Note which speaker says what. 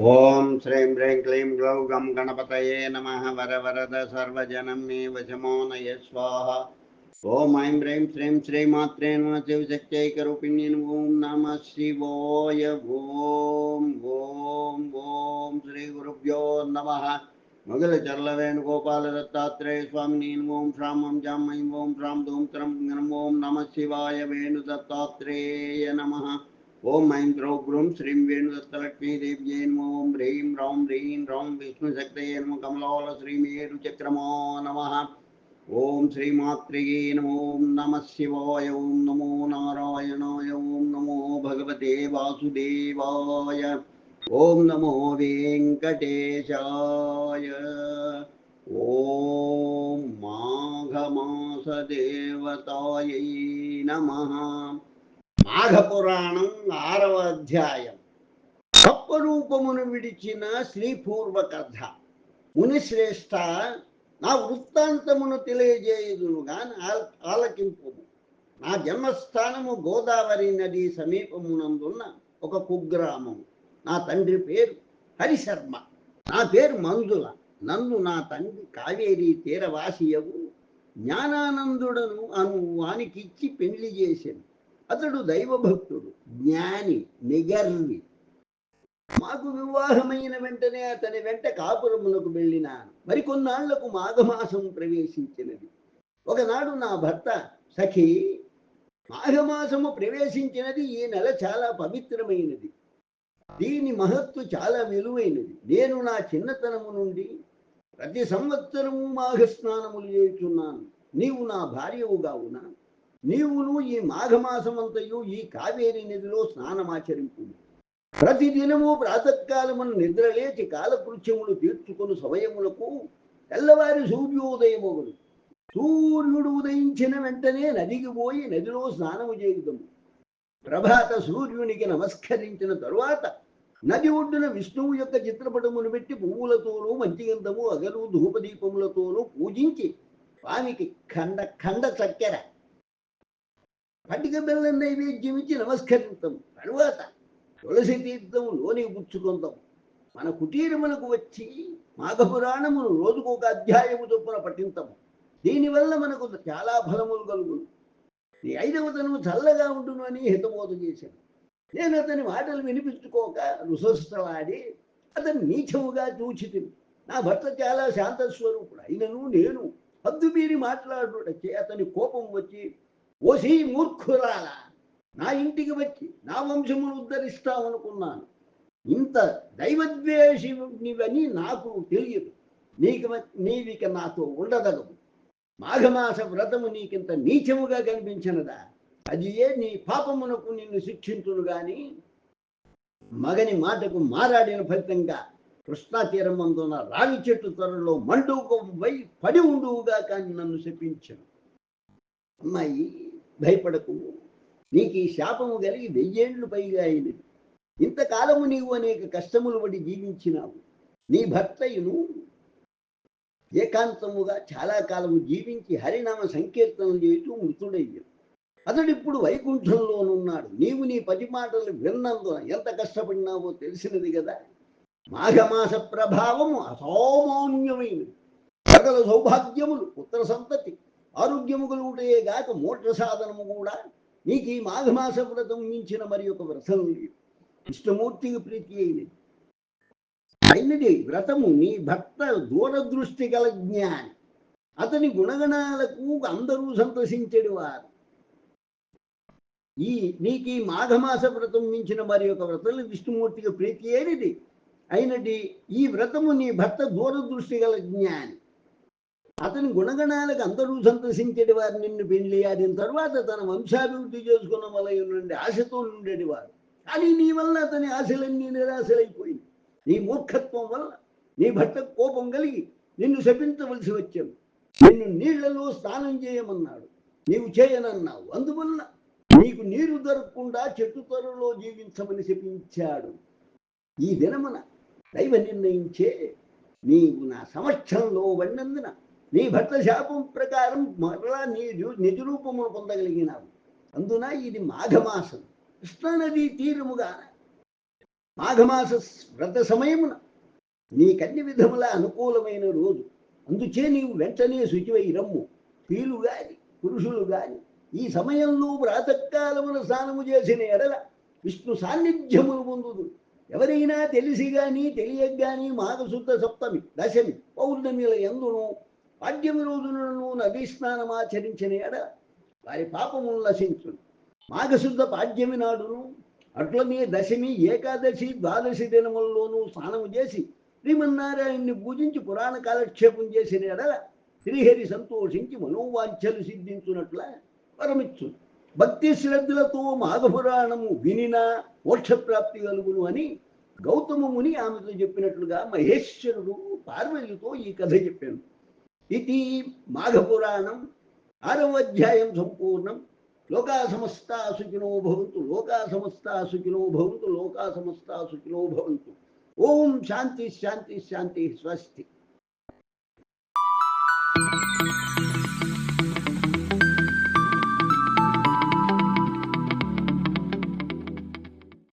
Speaker 1: ॐ श्रीं ह्रीं क्लीं ग्लौ गं गणपतये नमः वरवरद सर्वजनं मे वचमो नय स्वाहा। ॐ ऐं ह्रीं श्रीं श्रीमात्रे नम शिवशक्त्यैकरूपिणी ॐ नमः शिवोय। ॐ ॐ ॐ श्रीगुरुभ्यो नमः। मुगलचर्लवेणुगोपालदत्तात्रेय स्वामिनी ॐ श्रामं जां ऐं ॐ श्रां धूं त्रं ॐ नमः शिवाय वेणुदत्तात्रेय नमः। ओम ऐं द्रौ ग्रुं श्रीं वेणुदत्तलक्ष्मीदेव्यै नमो ॐ ह्रीं रौं ह्रीं रौं विष्णुशक्तये नमो कमलोल श्रीमेरुचक्रमो नमः ॐ श्रीमात्रिये नमो नमः शिवाय ॐ नमो नारायणाय ॐ नमो भगवते वासुदेवाय ॐ नमो वेङ्कटेशाय ॐ माघमासदेवतायै नमः మాఘపురాణం ఆరవ అధ్యాయం. రూపమును విడిచిన శ్రీపూర్వ కథ మునిశ్రేష్ఠ నా వృత్తాంతమును తెలియజేయుదును గాని ఆలకింపు నా జన్మస్థానము గోదావరి నది సమీపమునందున్న ఒక కుగ్రామం. నా తండ్రి పేరు హరిశర్మ. నా పేరు మంజుల. నందు నా తండ్రి కావేరి తీరవాసియవు జ్ఞానానందుడను అను వానికిచ్చి పెళ్ళి చేశాను అతడు దైవభక్తుడు జ్ఞాని నిగర్వి మాకు వివాహమైన వెంటనే అతని వెంట కాపురములకు వెళ్ళినాను. మరికొన్నాళ్ళకు మాఘమాసం ప్రవేశించినది. ఒకనాడు నా భర్త సఖి మాఘమాసము ప్రవేశించినది ఈ నెల చాలా పవిత్రమైనది. దీని మహత్తు చాలా విలువైనది నేను నా చిన్నతనము నుండి ప్రతి సంవత్సరము మాఘస్నానములు చేస్తున్నాను నీవు నా భార్యవుగా ఉన్నాను నీవును ఈ మాఘమాసమంతయు ఈ కావేరి నదిలో స్నానమాచరింపు ప్రతిదినము ప్రాతకాలమును నిద్రలేచి కాలకృత్యములు తీర్చుకొని సమయములకు తెల్లవారి సూర్యోదయమగుడు సూర్యుడు ఉదయించిన వెంటనే నదికి పోయి నదిలో స్నానము చేయుదము. ప్రభాత సూర్యునికి నమస్కరించిన తరువాత నది ఒడ్డున విష్ణువు యొక్క చిత్రపటమును పెట్టి పువ్వులతోనూ మంచిగంధము అగలు ధూపదీపములతోనూ పూజించి స్వామికి ఖండ ఖండ చక్కెర పట్టిక బెల్లం నైవేద్యం ఇచ్చి నమస్కరిస్తాం. తరువాత తులసి తీర్థం లోని పుచ్చుకుందాం. మన కుటీరములకు వచ్చి మాఘపురాణమును రోజుకు ఒక అధ్యాయము చొప్పున పఠించము దీనివల్ల మనకు చాలా ఫలములు కలుగును. నీ ఐదవతను చల్లగా ఉండును అని హితబోధ చేశాను. నేను అతని మాటలు వినిపించుకోక రుసస్థలాడి అతను నీచముగా చూచితి నా భర్త చాలా శాంత స్వరూపుడు అయినను నేను హద్దు మీరి మాట్లాడుటచ్చే అతని కోపం వచ్చి ఓసి మూర్ఖురాల? నా ఇంటికి వచ్చి నా వంశమును ఉద్ధరిస్తామనుకున్నాను ఇంత దైవద్వేషినివని నాకు తెలియదు. నీకు నీవిక నాతో ఉండదగదు మాఘమాస వ్రతము నీకింత నీచముగా కనిపించినదా? అది ఏ నీ పాపమునకు నిన్ను శిక్షించును గాని. మగని మాటకు మారాడిన ఫలితంగా కృష్ణా తీరం అందున రావి చెట్టు త్వరలో మండువై పడి ఉండువుగా కానీ నన్ను శపించను. అమ్మాయి భయపడకు నీకు ఈ శాపము కలిగి వెయ్యేళ్ళు పైగా అయినది ఇంతకాలము నీవు అనేక కష్టములు పడి జీవించినావు. నీ భర్తయును ఏకాంతముగా చాలా కాలము జీవించి హరినామ సంకీర్తనలు చేస్తూ మృతుడయ్యాడు. అతడు ఇప్పుడు వైకుంఠంలోనున్నాడు. నీవు నీ పది మాటలు విన్నందున ఎంత కష్టపడినావో తెలిసినది కదా మాఘమాస ప్రభావము అసామాన్యమైనది. సకల సౌభాగ్యములు పుత్ర సంతతి. ఆరోగ్యము కలుగుటే గాక మోట్ర సాధనము కూడా. నీకు ఈ మాఘమాస వ్రతం మించిన మరి ఒక వ్రతం లేదు. విష్ణుమూర్తికి ప్రీతి అయినది. అయినది వ్రతము నీ భర్త దూరదృష్టి గల జ్ఞాని. అతని గుణగణాలకు అందరూ సంతోషించడు వారు. ఈ నీకు ఈ మాఘమాస వ్రతం మించిన మరి ఒక వ్రతం విష్ణుమూర్తికి ప్రీతి అయినది. అయినది ఈ వ్రతము నీ భర్త దూరదృష్టి గల జ్ఞాని. అతని గుణగణాలకు అందరూ సంతోషించేటి వారు నిన్ను పెళ్ళి ఆడిన తర్వాత తన వంశాభివృద్ధి చేసుకున్న వలయ నుండి ఆశతో ఉండేటివారు కానీ నీ వల్ల అతని ఆశలన్నీ నిరాశలైపోయింది నీ మూర్ఖత్వం వల్ల నీ భర్త కోపం కలిగి నిన్ను శపించవలసి వచ్చావు. నిన్ను నీళ్ళలో స్నానం చేయమన్నాడు. నీవు చేయనన్నావు. అందువల్ల నీకు నీరు దొరకకుండా చెట్టు త్వరలో జీవించమని శపించాడు. ఈ దినమున దైవ నిర్ణయించే నీవు నా సమక్షంలో పడినందున నీ భర్త శాపం ప్రకారం మరలా నీ నిజరూపమును నిజ రూపమును పొందగలిగినావు. అందున ఇది మాఘమాసం. కృష్ణానది తీరముగా మాఘమాస వ్రత సమయమున నీ కన్ని విధముల అనుకూలమైన రోజు. అందుచే నీవు వెంటనే శుచివై రమ్ము. స్త్రీలు గాని పురుషులు గాని ఈ సమయంలో ప్రాతకాలమున స్నానము చేసిన ఎడల విష్ణు సాన్నిధ్యమును పొందుదు ఎవరైనా తెలిసి గాని తెలియక గాని మాఘశుద్ధ సప్తమి దశమి పౌర్ణమిల ఎందును పాడ్యమి రోజులను నదీ స్నానమాచరించిన ఎడ వారి పాపమును నశించు మాఘశుద్ధ పాడ్యమి నాడును అట్లనే దశమి ఏకాదశి ద్వాదశి దినముల్లోనూ స్నానము చేసి శ్రీమన్నారాయణ్ణి పూజించి పురాణ కాలక్షేపం చేసిన ఎడల శ్రీహరి సంతోషించి మనోవాంఛలు సిద్ధించున్నట్ల వరమిచ్చు భక్తి శ్రద్ధలతో మాఘపురాణము వినినా మోక్షప్రాప్తి కలుగును అని గౌతమ ముని ఆమెతో చెప్పినట్లుగా మహేశ్వరుడు పార్వతితో ఈ కథ చెప్పాను इति माघपुराणम् आरवध्यायं सम्पूर्णं लोका समस्ता सुखिनो भवन्तु लोका समस्ता सुखिनो भवन्तु लोका समस्ता सुखिनो भवन्तु। ओम शांति शांति शांति स्वस्ति